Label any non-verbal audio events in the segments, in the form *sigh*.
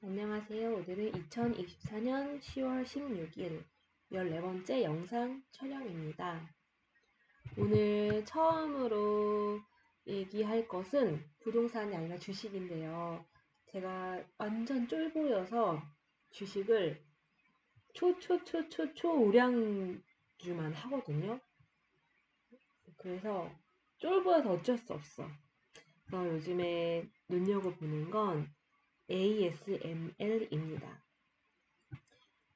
안녕하세요. 오늘은 2024년 10월 16일 14번째 영상 촬영입니다. 오늘 처음으로 얘기할 것은 부동산이 아니라 주식인데요. 제가 완전 쫄보여서 주식을 초초초초초 우량주만 하거든요. 그래서 쫄보여서 어쩔 수 없어. 그래서 요즘에 눈여겨보는 건 ASML입니다.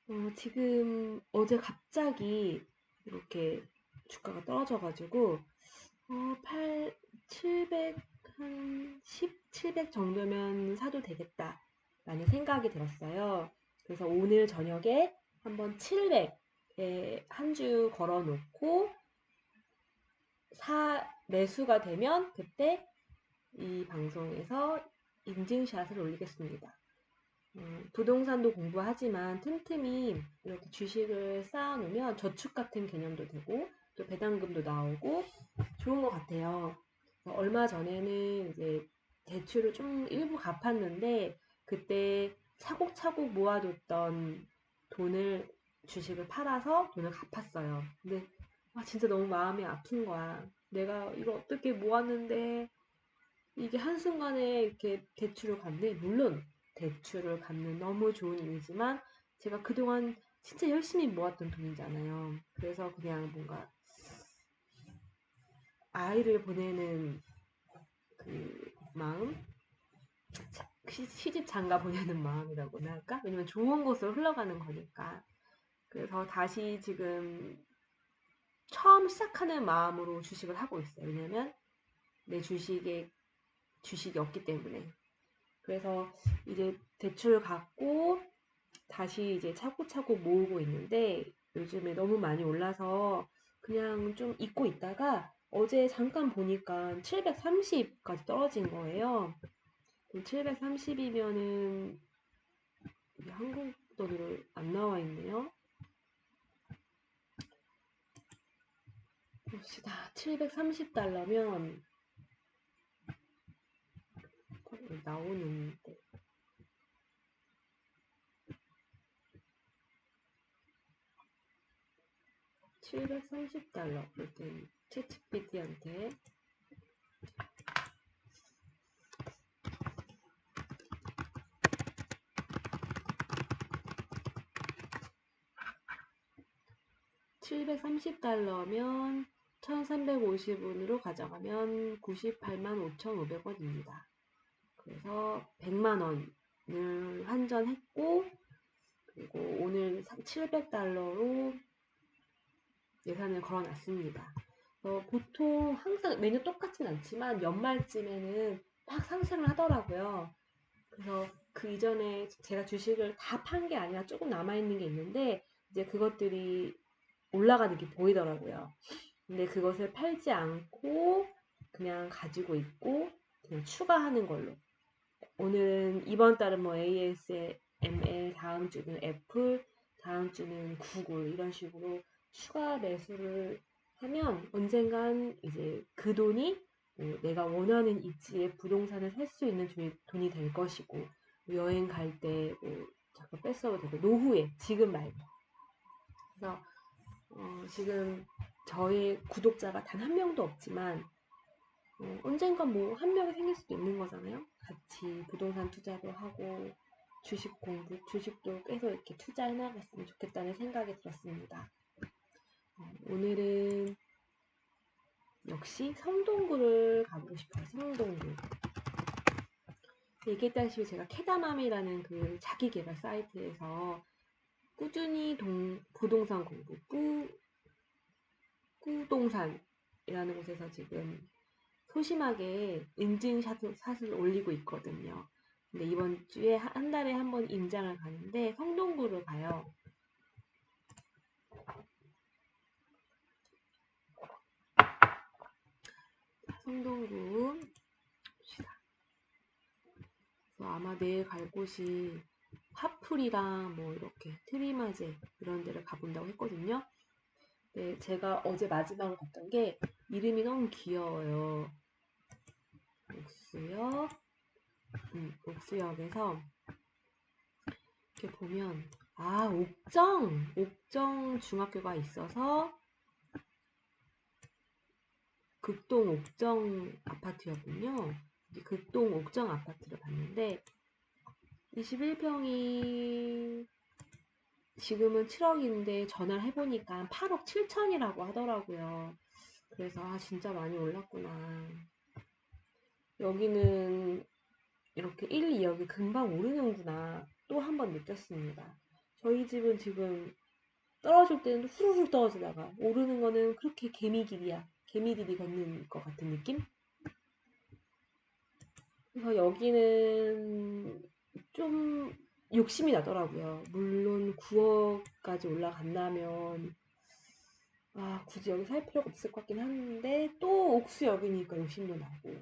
어, 지금 어제 갑자기 이렇게 주가가 떨어져가지고 어, 8, 700, 한 10, 700 정도면 사도 되겠다 라는 생각이 들었어요. 그래서 오늘 저녁에 한번 700에 한 주 걸어 놓고 사, 매수가 되면 그때 이 방송에서 인증샷을 올리겠습니다. 음, 부동산도 공부하지만 틈틈이 이렇게 주식을 쌓아놓으면 저축 같은 개념도 되고 또 배당금도 나오고 좋은 것 같아요. 얼마 전에는 이제 대출을 좀 일부 갚았는데 그때 차곡차곡 모아뒀던 돈을 주식을 팔아서 돈을 갚았어요. 근데 아, 진짜 너무 마음이 아픈 거야. 내가 이거 어떻게 모았는데 이게 한순간에 이렇게 대출을 갚는, 물론 대출을 갚는 너무 좋은 일이지만 제가 그동안 진짜 열심히 모았던 돈이잖아요. 그래서 그냥 뭔가 아이를 보내는 그 마음, 시집 장가 보내는 마음이라고나 할까? 왜냐면 좋은 곳으로 흘러가는 거니까. 그래서 다시 지금 처음 시작하는 마음으로 주식을 하고 있어요. 왜냐면 내 주식에 주식이 없기 때문에. 그래서 이제 대출 갖고 다시 이제 차고차고 모으고 있는데 요즘에 너무 많이 올라서 그냥 좀 잊고 있다가 어제 잠깐 보니까 730까지 떨어진 거예요. 730이면은 한국 돈으로 안 나와 있네요. 봅시다. 730달러면 나오는데 730달러 일단 채치피디한테 (730달러면) 1350원으로 가져가면 98만 5,500원입니다. 그래서 100만 원을 환전했고 그리고 오늘 700달러로 예산을 걸어놨습니다. 어, 보통 항상 메뉴 똑같진 않지만 연말쯤에는 막 상승을 하더라고요. 그래서 그 이전에 제가 주식을 다 판 게 아니라 조금 남아있는 게 있는데 이제 그것들이 올라가는 게 보이더라고요. 근데 그것을 팔지 않고 그냥 가지고 있고 그냥 추가하는 걸로 오늘은 이번 달은 뭐 ASML, 다음 주는 애플, 다음 주는 구글 이런 식으로 추가 매수를 하면 언젠간 이제 그 돈이 뭐 내가 원하는 입지에 부동산을 살 수 있는 돈이 될 것이고 여행 갈 때뭐 잠깐 뺐어도 되고 노후에 지금 말고 그래서 어 지금 저의 구독자가 단 한 명도 없지만 어, 언젠간 뭐한 명이 생길 수도 있는 거잖아요. 같이 부동산 투자도 하고 주식 공부, 주식도 계속 이렇게 투자해 나갔으면 좋겠다는 생각이 들었습니다. 어, 오늘은 역시 성동구를 가보고 싶어요. 성동구. 얘기했다시피 제가 캐다맘이라는 그 자기 개발 사이트에서 꾸준히 동, 부동산 공부, 꾸, 꾸동산이라는 곳에서 지금 소심하게 인증샷을 올리고 있거든요. 근데 이번 주에 한 달에 한 번 임장을 가는데 성동구를 가요. 성동구. 아마 내일 갈 곳이 화풀이랑 뭐 이렇게 트리마제 이런 데를 가본다고 했거든요. 네, 제가 어제 마지막으로 갔던 게 이름이 너무 귀여워요. 옥수역, 음, 옥수역에서 이렇게 보면 아 옥정 옥정 중학교가 있어서 극동 옥정 아파트였군요. 극동 옥정 아파트를 봤는데 21평이 지금은 7억인데 전화를 해보니까 8억 7천이라고 하더라고요. 그래서 아 진짜 많이 올랐구나. 여기는 이렇게 1, 2억이 금방 오르는구나 또 한 번 느꼈습니다. 저희 집은 지금 떨어질 때는 후루룩 떨어지다가 오르는 거는 그렇게 개미 길이야. 개미들이 걷는 것 같은 느낌? 그래서 여기는 좀 욕심이 나더라고요. 물론 9억까지 올라간다면 아 굳이 여기 살 필요가 없을 것 같긴 한데 또 옥수역이니까 욕심도 나고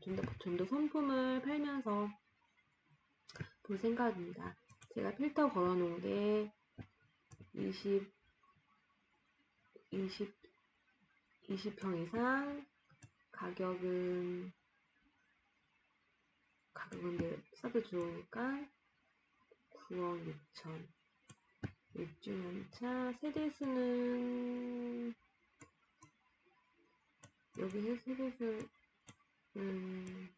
좀 더 좀더 손품을 팔면서 볼 생각입니다. 제가 필터 걸어 놓은 게 20, 20, 20평 이상 가격은 가격은 내 싸도 좋을까? 9억 6천 6주년차 세대수는 여기 세대수 음,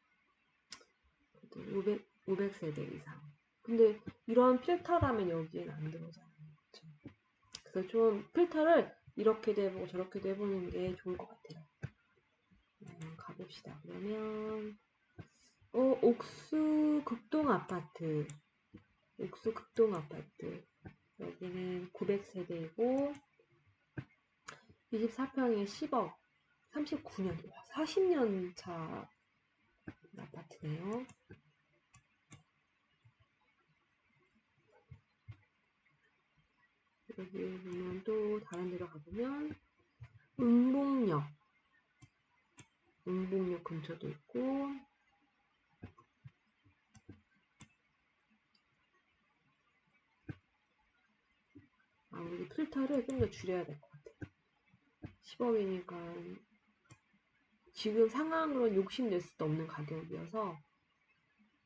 500, 500세대 이상. 근데 이런 필터라면 여기엔 안 들어오잖아요. 그쵸? 그래서 좀 필터를 이렇게도 해보고 저렇게도 해보는 게 좋을 것 같아요. 음, 가봅시다. 그러면 어, 옥수 극동 아파트. 옥수 극동 아파트. 여기는 900세대이고 24평에 10억 39년 40년 차 아파트네요. 여기 보면 또 다른 데로 가보면 응봉역 응봉역 근처도 있고 아무래도 필터를 좀 더 줄여야 될 것 같아요. 10억이니까 지금 상황으로 욕심낼 수도 없는 가격이어서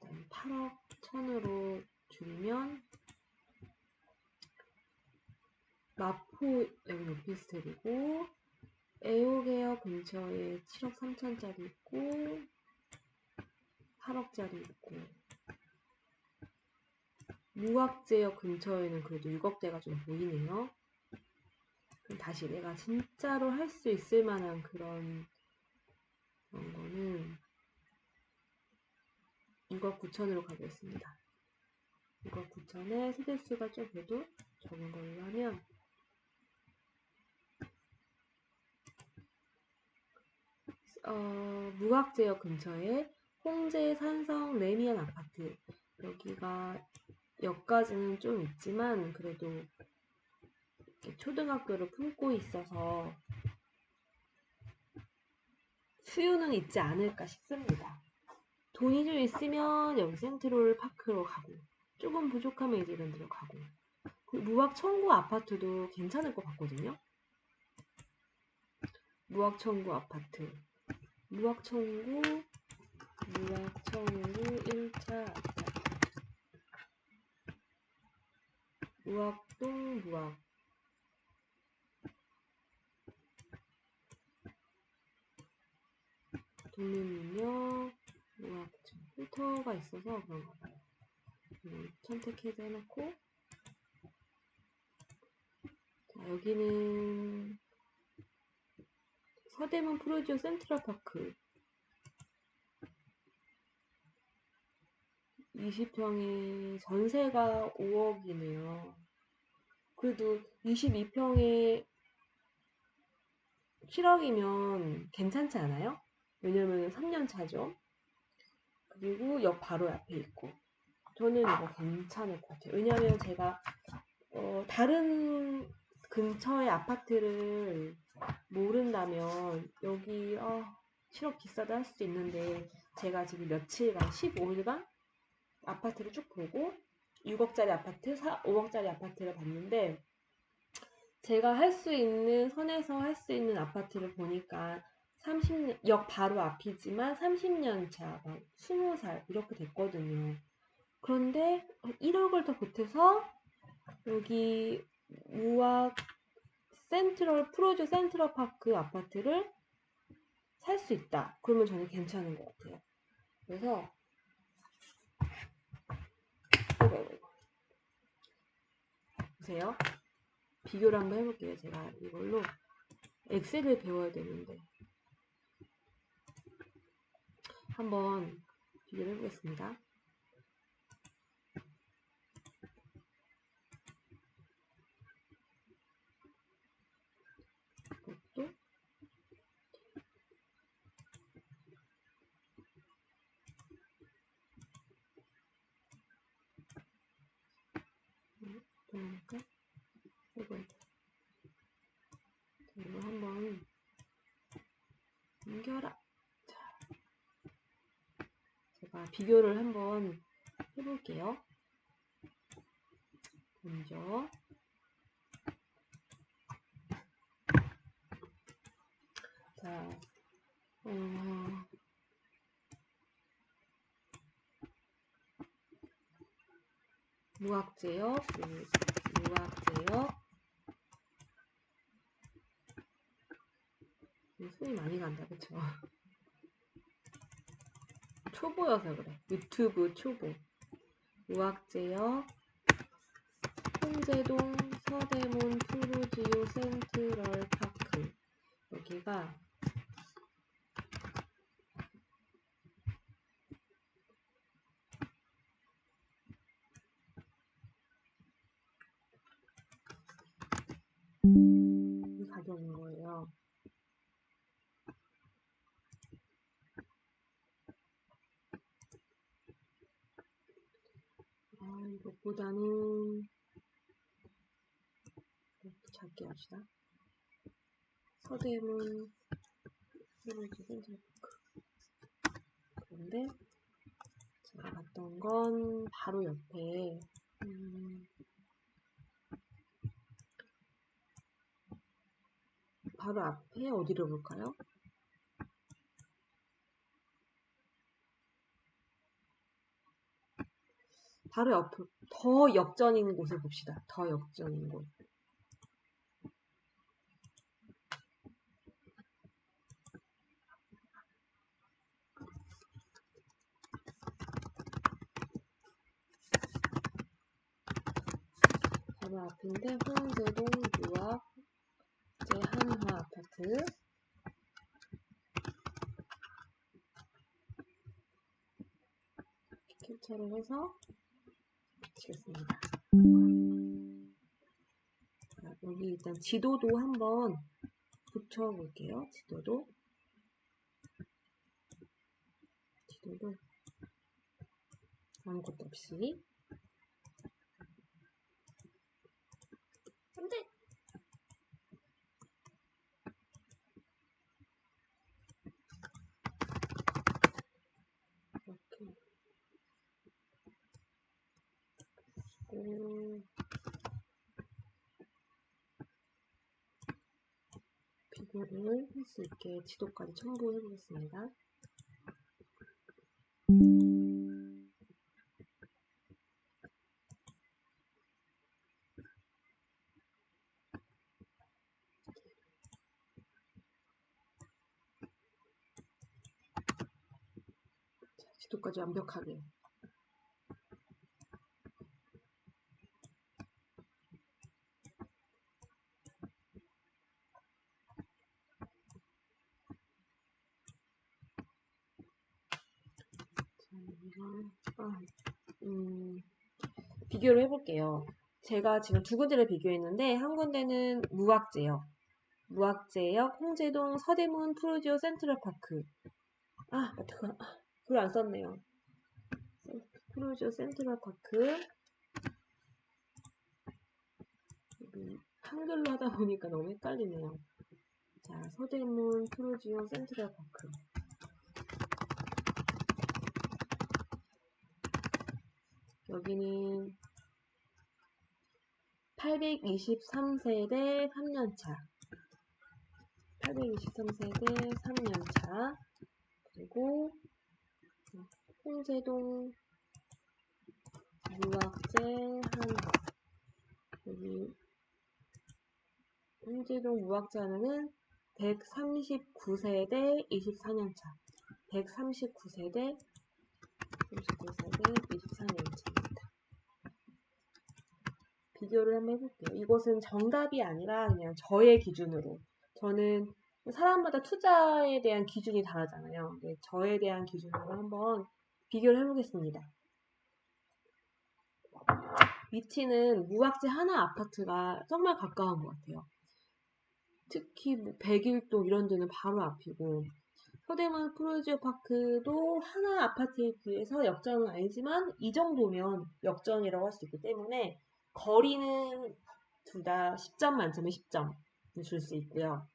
일단 8억 천으로 줄이면 마포 여기 오피스텔이고 에오게어 근처에 7억 3천짜리 있고 8억짜리 있고 무학제역 근처에는 그래도 6억대가 좀 보이네요. 다시 내가 진짜로 할 수 있을 만한 그런 그런 거는 6억 9천으로 가겠습니다. 6억 9천에 세대수가 좀 그래도 적은 걸로 하면 어, 무학제역 근처에 홍제 산성 레미안 아파트 여기가 역까지는 좀 있지만 그래도 초등학교를 품고 있어서 수요는 있지 않을까 싶습니다. 돈이 좀 있으면 여기 센트럴 파크로 가고 조금 부족하면 데로 가고 그 무학 청구 아파트도 괜찮을 것 같거든요. 무학 청구 아파트 무학 청구 무학 청구 1차 아파트 무학동 무학 동면민력 무학 필터가 있어서 그런가 봐요. 음, 선택해서 해놓고 자 여기는 서대문 프로지오 센트럴파크 20평에 전세가 5억이네요. 그래도 22평에 7억이면 괜찮지 않아요? 왜냐면 3년 차죠. 그리고 역 바로 앞에 있고. 저는 이거 괜찮을 것 같아요. 왜냐면 제가 어, 다른 근처의 아파트를 모른다면 여기 어, 7억 비싸다 할 수도 있는데 제가 지금 며칠간 15일간 아파트를 쭉 보고 6억짜리 아파트, 4, 5억짜리 아파트를 봤는데 제가 할 수 있는 선에서 할 수 있는 아파트를 보니까 30년 역 바로 앞이지만 30년 차, 막 20살 이렇게 됐거든요. 그런데 1억을 더 보태서 여기 우악 센트럴 프로즈 센트럴 파크 아파트를 살 수 있다. 그러면 저는 괜찮은 것 같아요. 그래서 보세요. 비교를 한번 해볼게요. 제가 이걸로 엑셀을 배워야 되는데 한번 비교를 해보겠습니다. 이것도 그러니까 이거 이거 한번 옮겨라. 자, 제가 비교를 한번 해볼게요. 먼저 자, 어, 무학제역, 무학제역 손이 많이 간다, 그쵸? 초보여서 그래. 유튜브 초보. 무학제역, 홍제동, 서대문, 푸르지오, 센트럴 파크. 여기가 이 가격인 거예요. 아, 이것 보다는 작게 합시다. 서대문 프로지 센트럴파크. 그런데 제가 봤던 건 바로 옆에 음, 바로 앞에 어디로 볼까요? 바로 옆, 더 역전인 곳을 봅시다. 더 역전인 곳. 바로 앞인데 홍제동 유학 제한화 아파트 캡처를 해서 붙이겠습니다. 자, 여기 일단 지도도 한번 붙여볼게요. 지도도 지도도 아무것도 없이 안돼 이렇게 음, 할수 있게 지도까지 첨부해 보겠습니다. 자, 지도까지 완벽하게 자, 이거는, 아, 음, 비교를 해볼게요. 제가 지금 두 군데를 비교했는데 한 군데는 무학제역, 무학제역, 홍제동, 서대문, 프로지오, 센트럴파크. 아, 어떡하, 아, 글을 안 썼네요. 프로지오, 센트럴파크. 한글로 하다 보니까 너무 헷갈리네요. 자, 서대문, 프로지오, 센트럴파크. 여기는 823세대 3년차. 823세대 3년차. 그리고 홍제동 무학재 한화 여기 홍지동 무학재 하나는 139세대 24년차. 139세대 39세대 24년차입니다. 비교를 한번 해볼게요. 이것은 정답이 아니라 그냥 저의 기준으로 저는 사람마다 투자에 대한 기준이 다르잖아요. 네, 저에 대한 기준으로 한번 비교를 해보겠습니다. 위치는 무학재 하나 아파트가 정말 가까운 것 같아요. 특히 뭐 백일동 이런 데는 바로 앞이고 서대문 프로지오 파크도 하나 아파트에 비해서 역전은 아니지만 이 정도면 역전이라고 할 수 있기 때문에 거리는 둘 다 10점 만점에 10점 줄 수 있고요.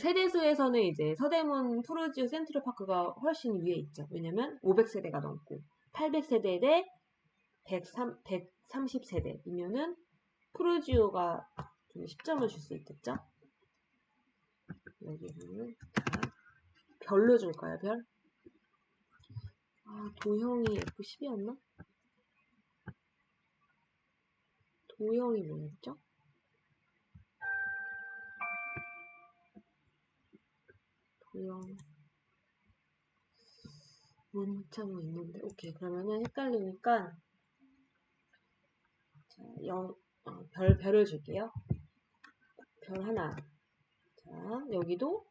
세대수에서는 이제 서대문 프로지오 센트럴 파크가 훨씬 위에 있죠. 왜냐면 500세대가 넘고 800세대 대 103, 130세대이면은 프로지오가 좀 10점을 줄 수 있겠죠? 여기는 자, 별로 줄까요, 별? 아, 도형이 F10이었나? 도형이 뭐였죠? 도형 문자 뭐 있는데 오케이 그러면은 헷갈리니까 자, 영, 어, 별, 별을 줄게요. 별 하나. 자, 여기도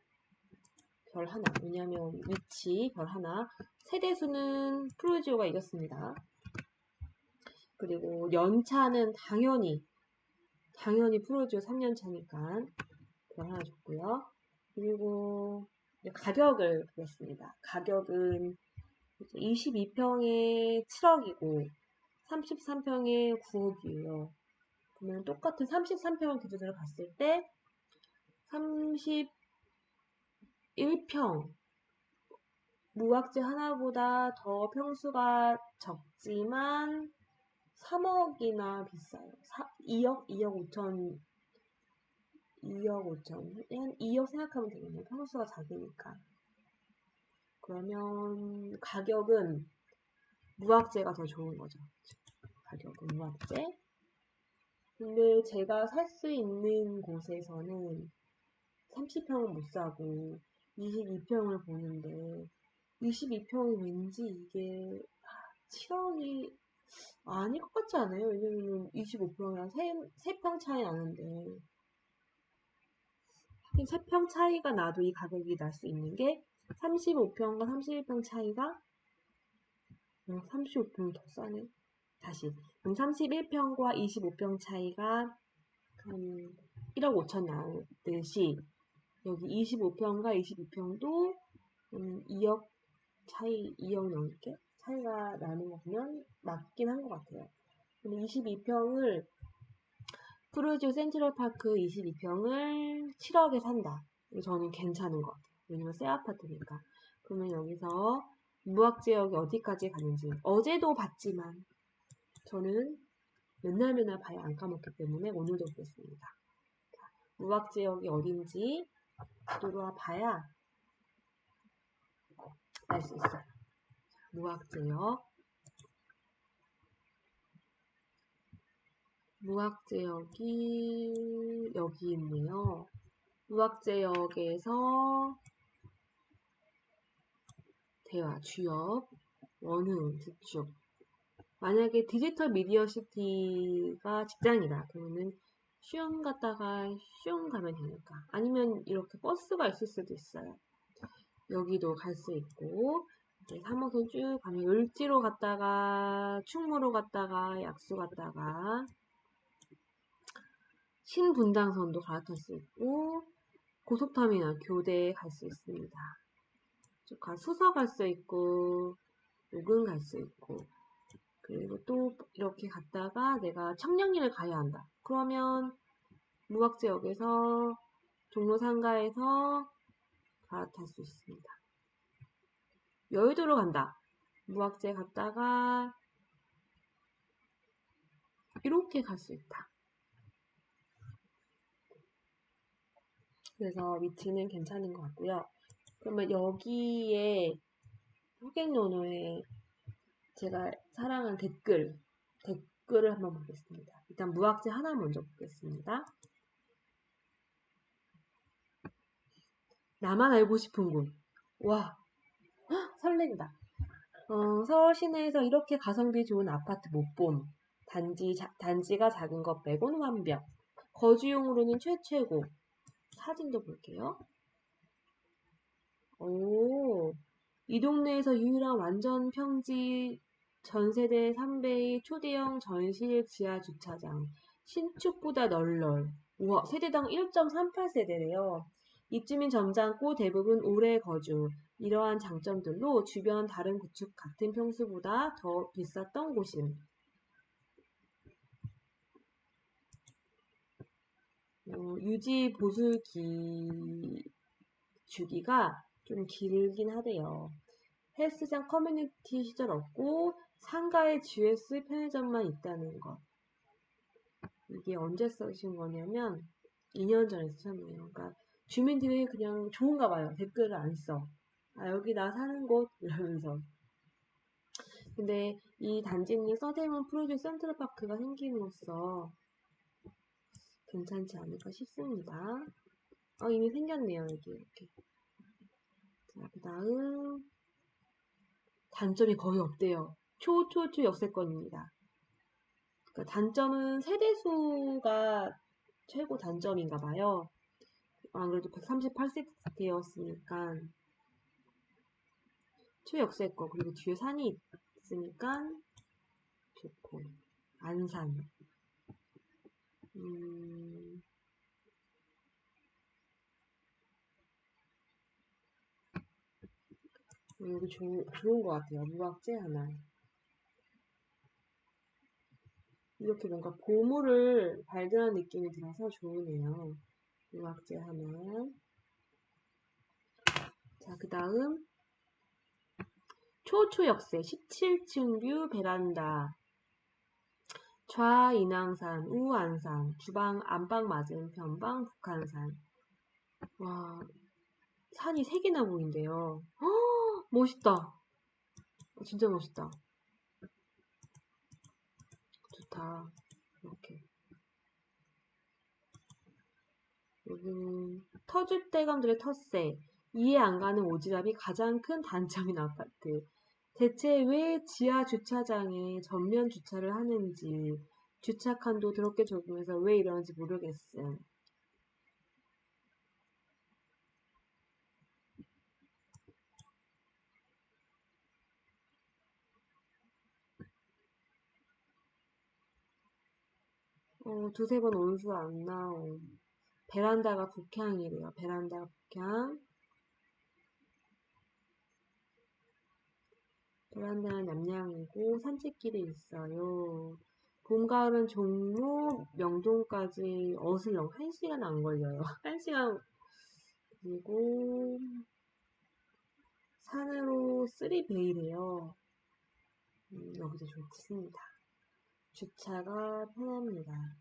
별 하나. 왜냐면 위치 별 하나. 세대수는 프로지오가 이겼습니다. 그리고 연차는 당연히 당연히 프로지오 3년차니까 별 하나 줬고요. 그리고 가격을 보겠습니다. 가격은 22평에 7억이고 33평에 9억이에요. 그러면 똑같은 33평 기준으로 봤을 때 31평 무학재 하나보다 더 평수가 적지만 3억이나 비싸요. 4, 2억, 2억 5천, 2억 5천, 한 2억 생각하면 되겠네요. 평수가 작으니까. 그러면 가격은 무학재가 더 좋은 거죠. 가격은 무학재. 근데 제가 살 수 있는 곳에서는 30평은 못 사고 22평을 보는데 22평이 왠지 이게 7억이 아닐 것 같지 않아요? 왜냐면 25평이랑 3, 3평 차이 나는데 하긴 3평 차이가 나도 이 가격이 날 수 있는 게 35평과 31평 차이가 35평이 더 싸네. 다시. 그럼 31평과 25평 차이가 한 1억 5천 나듯이 여기 25평과 22평도 음 2억 차이, 2억 넘게 차이가 나는 거 보면 맞긴 한 것 같아요. 근데 22평을 프로지오 센트럴파크 22평을 7억에 산다. 저는 괜찮은 것 같아요. 왜냐면 새 아파트니까. 그러면 여기서 무학지역이 어디까지 가는지 어제도 봤지만 저는 맨날 맨날 봐야 안 까먹기 때문에 오늘도 보겠습니다. 무학지역이 어딘지 들어와 봐야 알 수 있어요. 무학지역 무학지역이 여기 있네요. 무학지역에서 대화, 취업, 원흥, 주축. 만약에 디지털 미디어 시티가 직장이다. 그러면은 쉬운 갔다가 쉬운 가면 되니까. 아니면 이렇게 버스가 있을 수도 있어요. 여기도 갈 수 있고, 3호선 쭉 가면 을지로 갔다가, 충무로 갔다가, 약수 갔다가, 신분당선도 갈아탈 수 있고, 고속터미널 교대에 갈 수 있습니다. 쭉 가, 수서 갈 수 있고, 우근 갈 수 있고, 그리고 또 이렇게 갔다가 내가 청량리를 가야 한다. 그러면 무학지역에서 종로 상가에서 갈아탈 수 있습니다. 여의도로 간다. 무학재 갔다가 이렇게 갈 수 있다. 그래서 위치는 괜찮은 것 같고요. 그러면 여기에 호객노노에 제가 사랑한 댓글, 댓글을 한번 보겠습니다. 일단 무학재 하나 먼저 보겠습니다. 나만 알고 싶은 곳. 와, 헉, 설렌다. 어, 서울 시내에서 이렇게 가성비 좋은 아파트 못 봄. 단지, 자, 단지가 작은 것 빼곤 완벽. 거주용으로는 최최고. 사진도 볼게요. 오, 이 동네에서 유일한 완전 평지 전세대 3배의 초대형 전실 지하 주차장. 신축보다 널널. 우와, 세대당 1.38세대래요. 입주민 점잖고 대부분 오래 거주. 이러한 장점들로 주변 다른 구축 같은 평수보다 더 비쌌던 곳임. 어, 유지 보수 기 주기가 좀 길긴 하대요. 헬스장 커뮤니티 시절 없고 상가에 GS 편의점만 있다는 것. 이게 언제 써신 거냐면 2년 전에 쓰셨네요. 그러니까 주민들이 그냥 좋은가 봐요. 댓글을 안 써. 아, 여기 나 사는 곳 *laughs* 이러면서. 근데 이 단지는 서대문 프로듀 센트럴파크가 생김으로써 괜찮지 않을까 싶습니다. 어, 이미 생겼네요. 여기 이렇게. 자, 그 다음 단점이 거의 없대요. 초초초 역세권입니다. 그러니까 단점은 세대수가 최고 단점인가 봐요. 안 그래도 138세대였으니까 초역세권 그리고 뒤에 산이 있으니까 좋고 안산 음, 여기 조, 좋은 것 같아요. 무학재 하나. 이렇게 뭔가 보물을 발견한 느낌이 들어서 좋으네요. 무학재 하나. 자, 그 다음. 초초역세 17층 뷰 베란다. 좌인왕산, 우안산, 주방 안방 맞은 편방 북한산. 와, 산이 세 개나 보인대요. 허, 멋있다. 진짜 멋있다. 좋다. 이렇게. 여기는 터줏대감들의 텃세. 이해 안 가는 오지랖이 가장 큰 단점인 아파트. 대체 왜 지하 주차장에 전면 주차를 하는지, 주차 칸도 더럽게 적으면서 왜 이러는지 모르겠음. 어, 두세 번 온수 안 나옴. 베란다가 북향이래요. 베란다가 북향. 베란다는 남양이고 산책길이 있어요. 봄, 가을은 종로, 명동까지 어슬렁 1시간 안 걸려요. *laughs* 1시간 그리고 산으로 3베이래요. 음, 여기도 좋습니다. 주차가 편합니다.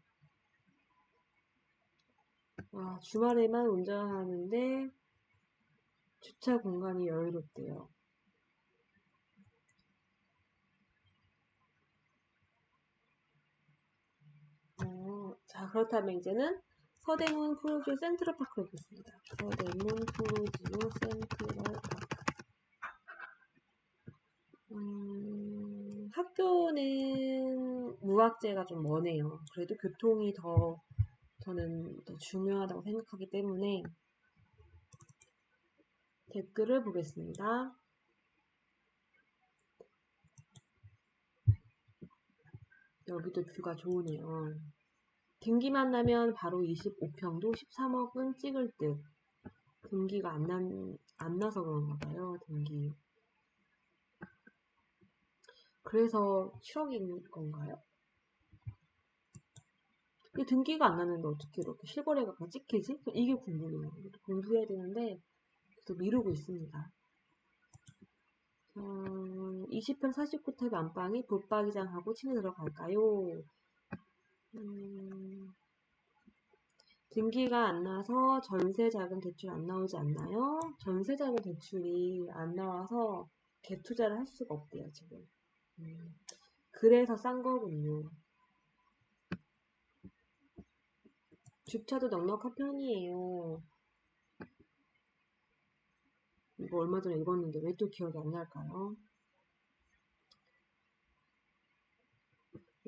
와, 주말에만 운전하는데 주차 공간이 여유롭대요. 어, 자, 그렇다면 이제는 서대문 프로듀 센트럴파크를 보겠습니다. 서대문 프로듀 센트럴파크. 음, 학교는 무학재가 좀 머네요. 그래도 교통이 더 저는 더 중요하다고 생각하기 때문에 댓글을 보겠습니다. 여기도 뷰가 좋으네요. 등기만 나면 바로 25평도 13억은 찍을 듯. 등기가 안, 난, 안 나서 그런가 봐요, 등기. 그래서 7억인 건가요? 이 등기가 안 나는데 어떻게 이렇게 실거래가 찍히지? 이게 궁금해요. 공부해야 되는데 계속 미루고 있습니다. 어, 20평 49탭 안방이 붙박이장하고 침대 들어갈까요? 음, 등기가 안 나서 전세자금 대출 안 나오지 않나요? 전세자금 대출이 안 나와서 갭투자를 할 수가 없대요, 지금. 음, 그래서 싼 거군요. 주차도 넉넉한 편이에요. 이거 얼마 전에 읽었는데 왜 또 기억이 안 날까요?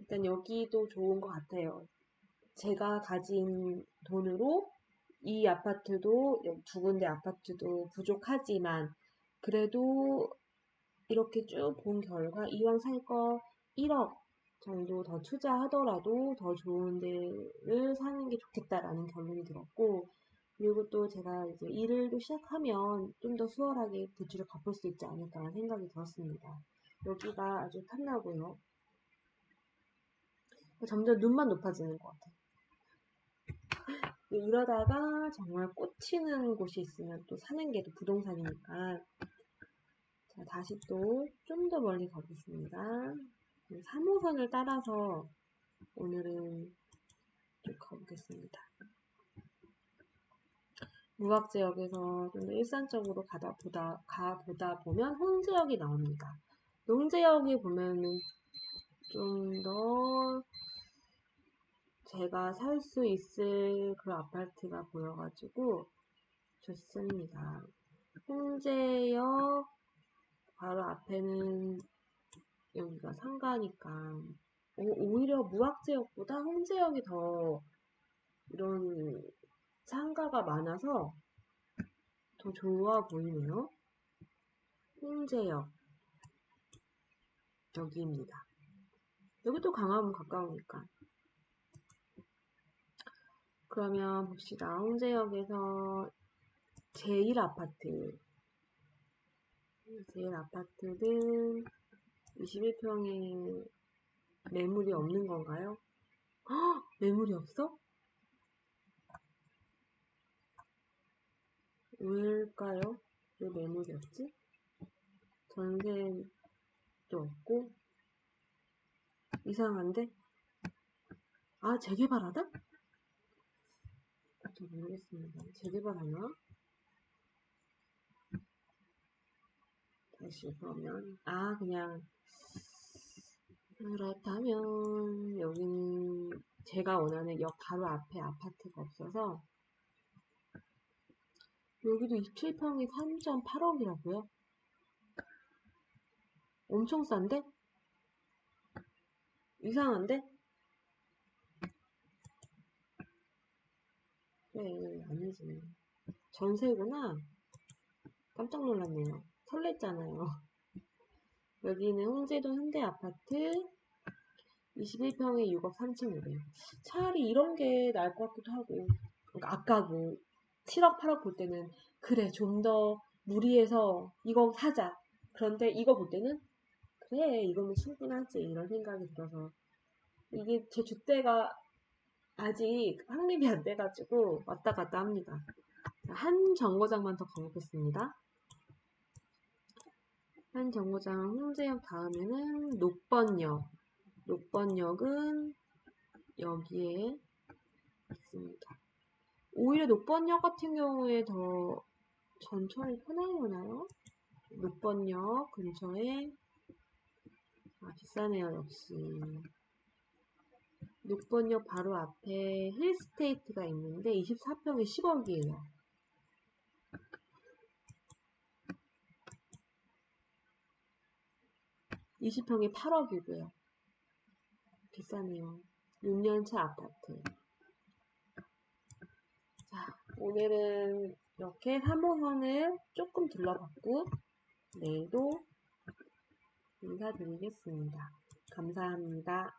일단 여기도 좋은 것 같아요. 제가 가진 돈으로 이 아파트도 두 군데 아파트도 부족하지만 그래도 이렇게 쭉 본 결과 이왕 살 거 1억 정도 더 투자하더라도 더 좋은 데를 사는 게 좋겠다라는 결론이 들었고 그리고 또 제가 이제 일을 또 시작하면 좀 더 수월하게 대출을 갚을 수 있지 않을까라는 생각이 들었습니다. 여기가 아주 탐나고요. 점점 눈만 높아지는 것 같아요. 이러다가 정말 꽂히는 곳이 있으면 또 사는 게 또 부동산이니까 자, 다시 또 좀 더 멀리 가겠습니다. 3호선을 따라서 오늘은 쭉 가보겠습니다. 무학지역에서 좀더 일산적으로 가다 보다 가보다 보면 홍제역이 나옵니다. 홍제역이 보면은 좀 더 제가 살 수 있을 그 아파트가 보여가지고 좋습니다. 홍제역 바로 앞에는 여기가 상가니까 오, 히려 무학지역보다 홍제역이 더 이런 상가가 많아서 더 좋아 보이네요. 홍제역 여기입니다. 여기도 강화문 가까우니까 그러면 봅시다. 홍제역에서 제1아파트 제일 아파트는 21평에 매물이 없는 건가요? 헉! 매물이 없어? 왜일까요? 왜 매물이 없지? 전세도 없고 이상한데? 아 재개발하다? 잘 모르겠습니다. 재개발하나? 다시 그러면 아 그냥 그렇다면 여기는 제가 원하는 역 바로 앞에 아파트가 없어서 여기도 27평이 3.8억이라고요? 엄청 싼데? 이상한데? 그래 아니지 전세구나? 깜짝 놀랐네요. 설렜잖아요. *laughs* 여기는 홍제동 현대 아파트 21평에 6억 3천5백 차라리 이런 게 나을 것 같기도 하고. 그러니까 아까고 7억 8억 볼 때는 그래 좀 더 무리해서 이거 사자. 그런데 이거 볼 때는 그래 이거는 충분하지 이런 생각이 들어서 이게 제 주대가 아직 확립이 안 돼가지고 왔다 갔다 합니다 한 정거장만 더 가보겠습니다 한 정거장 홍제역 다음에는 녹번역. 녹번역은 여기에 있습니다. 오히려 녹번역 같은 경우에 더 전철이 편하려나요? 녹번역 근처에 아 비싸네요 역시 녹번역 바로 앞에 힐스테이트가 있는데 24평에 10억이에요 20평에 8억이고요. 비싸네요. 6년차 아파트. 자, 오늘은 이렇게 3호선을 조금 둘러봤고, 내일도 인사드리겠습니다. 감사합니다.